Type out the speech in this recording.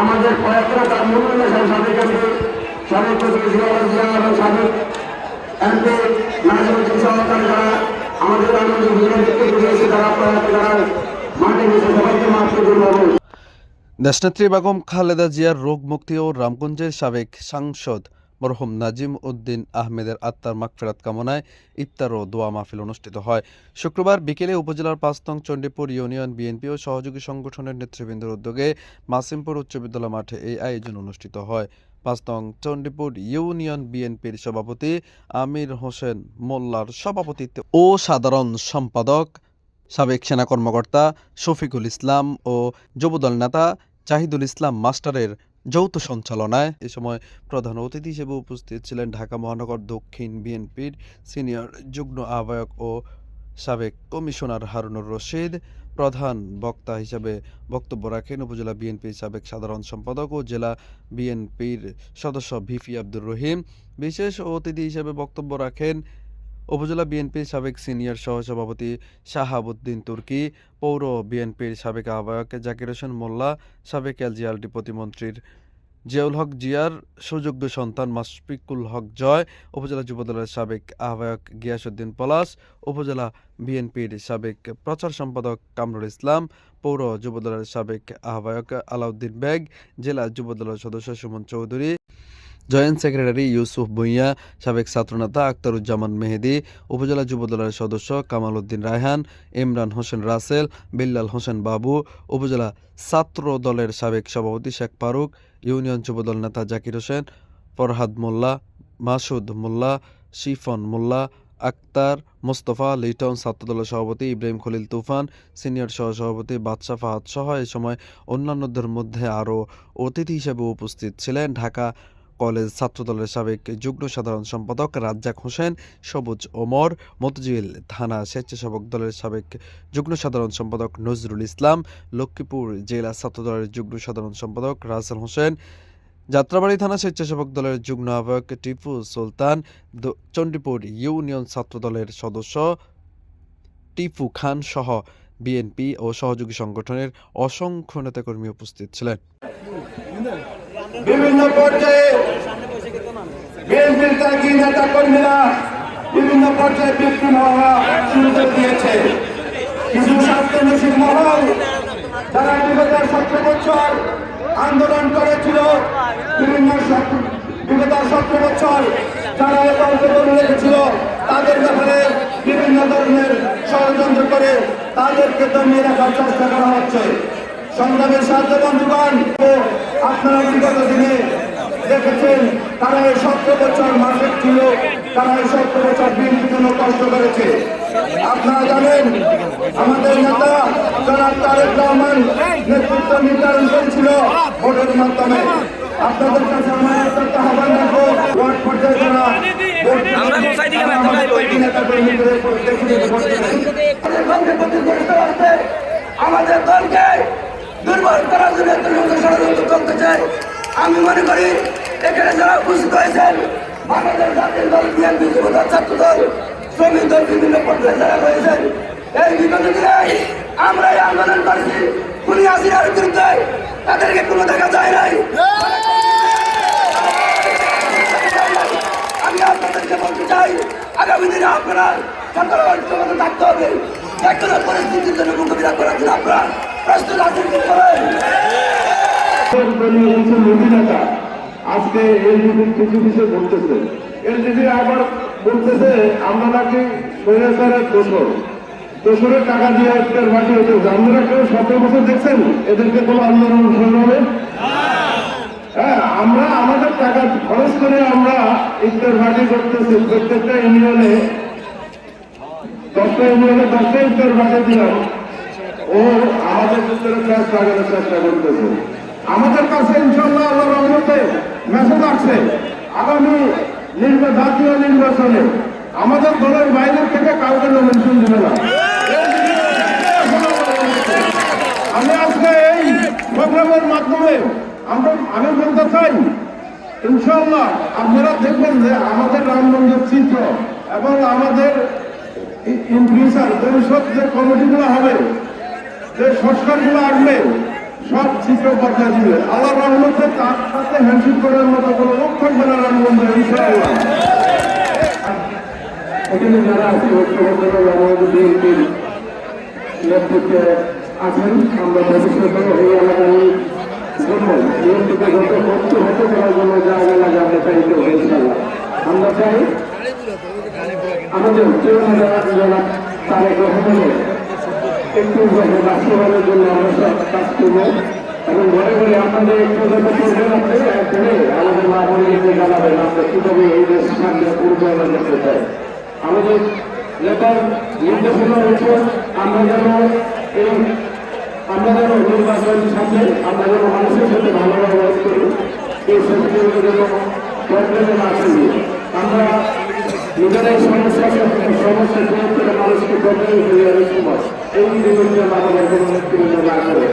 আমাদের কয়েকটা তার সাবেক এমপি, সাবেক সাবেক এমপি সরকার যারা আমাদের তারা মাঠে বসে সবাইকে দেশনেত্রী বেগম খালেদা জিয়ার রোগ মুক্তি ও রামগঞ্জের সাবেক সাংসদ মরহুম নাজিম উদ্দিন আহমেদের আত্মার মাগফেরাত কামনায় ইফতার ও দোয়া মাহফিল অনুষ্ঠিত হয়। শুক্রবার বিকেলে উপজেলার পাঁচতং চণ্ডীপুর ইউনিয়ন বিএনপি ও সহযোগী সংগঠনের নেতৃবৃন্দের উদ্যোগে মাসিমপুর উচ্চ বিদ্যালয় মাঠে এই আয়োজন অনুষ্ঠিত হয়। পাঁচতং চণ্ডীপুর ইউনিয়ন বিএনপির সভাপতি আমির হোসেন মোল্লার সভাপতিত্বে ও সাধারণ সম্পাদক, সাবেক সেনা কর্মকর্তা শফিকুল ইসলাম ও যুবদল নেতা জাহিদুল ইসলাম মাস্টারের যৌথ সঞ্চালনায় এ সময় প্রধান অতিথি হিসেবে উপস্থিত ছিলেন ঢাকা মহানগর দক্ষিণ বিএনপির সিনিয়র যুগ্ম আহ্বায়ক ও সাবেক কমিশনার হারুনুর রশিদ, প্রধান বক্তা হিসাবে বক্তব্য রাখেন উপজেলা বিএনপির সাবেক সাধারণ সম্পাদক ও জেলা বিএনপির সদস্য ভিপি আব্দুর রহিম। বিশেষ অতিথি হিসেবে বক্তব্য রাখেন উপজেলা বিএনপির সাবেক সিনিয়র সহসভাপতি শাহাবুদ্দিন তুর্কি, পৌর বিএনপির সাবেক আহ্বায়ক জাকির হোসেন মোল্লা, সাবেক এলজিআরডি প্রতিমন্ত্রীর জিয়াউল হক জিয়ার সুযোগ্য সন্তান মাসফিকুল হক জয়, উপজেলা যুবদলের সাবেক আহ্বায়ক গিয়াসুদ্দিন পলাশ, উপজেলা বিএনপির সাবেক প্রচার সম্পাদক কামরুল ইসলাম, পৌর যুবদলের সাবেক আহ্বায়ক আলাউদ্দিন বেগ, জেলা যুবদলের সদস্য সুমন চৌধুরী জয়েন্ট সেক্রেটারি ইউসুফ ভুঁইয়া, সাবেক ছাত্রনেতা আক্তারুজ্জামান মেহেদি, উপজেলা যুবদলের সদস্য কামাল উদ্দিন রায়হান, ইমরান হোসেন রাসেল, বিল্লাল হোসেন বাবু, উপজেলা ছাত্র দলের সাবেক সভাপতি শেখ ফারুক, ইউনিয়ন যুবদল নেতা জাকির হোসেন, ফরহাদ মোল্লা, মাসুদ মোল্লা, শিফন মোল্লা আক্তার মোস্তফা, লিটন ছাত্রদলের সভাপতি ইব্রাহিম খলিল তুফান, সিনিয়র সহসভাপতি বাদশাহ ফাহাদ সহ এ সময় অন্যান্যদের মধ্যে আরও অতিথি হিসেবে উপস্থিত ছিলেন ঢাকা কলেজ ছাত্রদলের সাবেক যুগ্ম সাধারণ সম্পাদক রাজ্জাক হোসেন, সবুজ ওমর, মতজিল থানা স্বেচ্ছাসেবক দলের সাবেক যুগ্ম সাধারণ সম্পাদক নজরুল ইসলাম, লক্ষ্মীপুর জেলা ছাত্রদলের যুগ্ম সাধারণ সম্পাদক রাসেল হোসেন, যাত্রাবাড়ি থানা স্বেচ্ছাসেবক দলের যুগ্ম আহ্বায়ক টিপু সুলতান চণ্ডীপুর ইউনিয়ন ছাত্রদলের সদস্য টিপু খান সহ বিএনপি ও সহযোগী সংগঠনের অসংখ্য নেতাকর্মী উপস্থিত ছিলেন। বিভিন্ন পর্যায়ে বিএনপির ত্যাগী নেতা কর্মীরা বিভিন্ন পর্যায়ে বিক্রি হওয়া করে দিয়েছে। কিছু স্বাস্থ্যনসীর মহল যারা বিগত সতেরো বছর আন্দোলন করেছিল, বিভিন্ন বিগত সতেরো বছর যারা এ দলকে ধরে রেখেছিল, তাদের ব্যাপারে বিভিন্ন ধরনের ষড়যন্ত্র করে তাদেরকে দমিয়ে রাখার চেষ্টা করা হচ্ছে। সংগ্রামের সাহায্য বন্ধুগণ ও আপনারা বিগত দিনে দেখেছেন তারা এই সতেরো বছর মাসিক ছিল তারা এই সতেরো বছর বিএনপির জন্য কষ্ট করেছে। আপনারা জানেন আমাদের নেতা জনাব তারেক রহমান নেতৃত্ব নির্ধারণ করেছিল ভোটের মাধ্যমে। আপনাদের কাছে আমার একটা আহ্বান রাখব ওয়ার্ড পর্যায়ে যারা আমরা আমাদের হইবো? কর্মী নেতা কর্মীদের দেখে নিতে ভোট দেবেন। আমাদের দলকে প্রতিফলিত করতে আমাদের দলকে দুর্বল করার জন্য একটা নতুন ষড়যন্ত্র করতে চাই আমি মনে করি এখানে যারা উপস্থিত হয়েছেন বাংলাদেশ জাতীয় দল, বিএনপি যুবদল ছাত্র দল শ্রমিক দল, বিভিন্ন পর্যায়ে যারা রয়েছেন, এই বিগত দিনে আমরা এই আন্দোলন করেছি। খুনি হাসিনার বিরুদ্ধে তাদেরকে কোনো দেখা যায় নাই। আমি আপনাদেরকে বলতে চাই, আগামী দিনে আপনারা ঐক্যবদ্ধ থাকতে হবে। যে কোনো পরিস্থিতির জন্য মোকাবিলা করার জন্য আপনারা প্রস্তুত আছেন কি নেতা আজকে এলজিবির কিছু কিছু বলতেছে। এলজিবি আবার বলতেছে, আমরা নাকি দোষর। দোষরের টাকা দিয়ে একটা বাকি হতেছে আপনারা কেউ সতেরো বছর দেখছেন? এদেরকে কোনো আন্দোলন হবে? হ্যাঁ আমরা আমাদের টাকা খরচ করে আমরা ইফতার ভাটি করতেছি। প্রত্যেকটা ইউনিয়নে, দশটা ইউনিয়নে দশটা ইফতার ভাটি দিলাম। ও আমাদের ভিতরে লাগানোর চেষ্টা করতেছে। আমাদের কাছে ইনশাল্লাহ মেসেজ আসছে। আগামী জাতীয় নির্বাচনে আমাদের দলের বাইরের থেকে কাউকে নমিনেশন দিবে না। আমি আজকে এই প্রোগ্রামের মাধ্যমে আমরা আমি বলতে চাই ইনশাল্লাহ আপনারা দেখবেন যে আমাদের রামগঞ্জের চিত্র এবং আমাদের ইন ফিউচার ভবিষ্যৎ যে কমিটিগুলো হবে, যে সংস্কারগুলো আসবে সব শিক্ষক পর্যায়ে দিবে। আল্লাহ রহমতে তার সাথে হ্যান্ডশেক করার মতো কোনো লোক থাকবে না এখানে যারা আছে ঐক্যবদ্ধ নেতৃত্বে আছেন, আমরা ভবিষ্যতে এই এলাকার জন্য বিএনপিকে যত মুক্ত হতে করার জন্য যা যা লাগে আমরা চাই আমাদের তারেক রহমানের একটু বাস্তবায়নের জন্য আমরা এবং ঘরে ঘরে আপনাদের একটু যত করবেন আপনি আমাদের মা বোনদেরকে জানাবেন আমরা কীভাবে এই দেশ সামনে পরিচালনা করতে চাই আমাদের নেতার নির্দেশনার উপর আমরা যেন এই আমরা যেন নির্বাচন সামনে আমরা যেন মানুষের সাথে ভালো ব্যবহার করি এই সত্যি যেন প্রবলেমে না আমরা নিজেরাই সমস্যা সমস্যা ক্রিয়েট করে মানুষকে গভীর অনেক সময় এই জিনিসটা আমাদের কোনো নেতৃত্ব না করে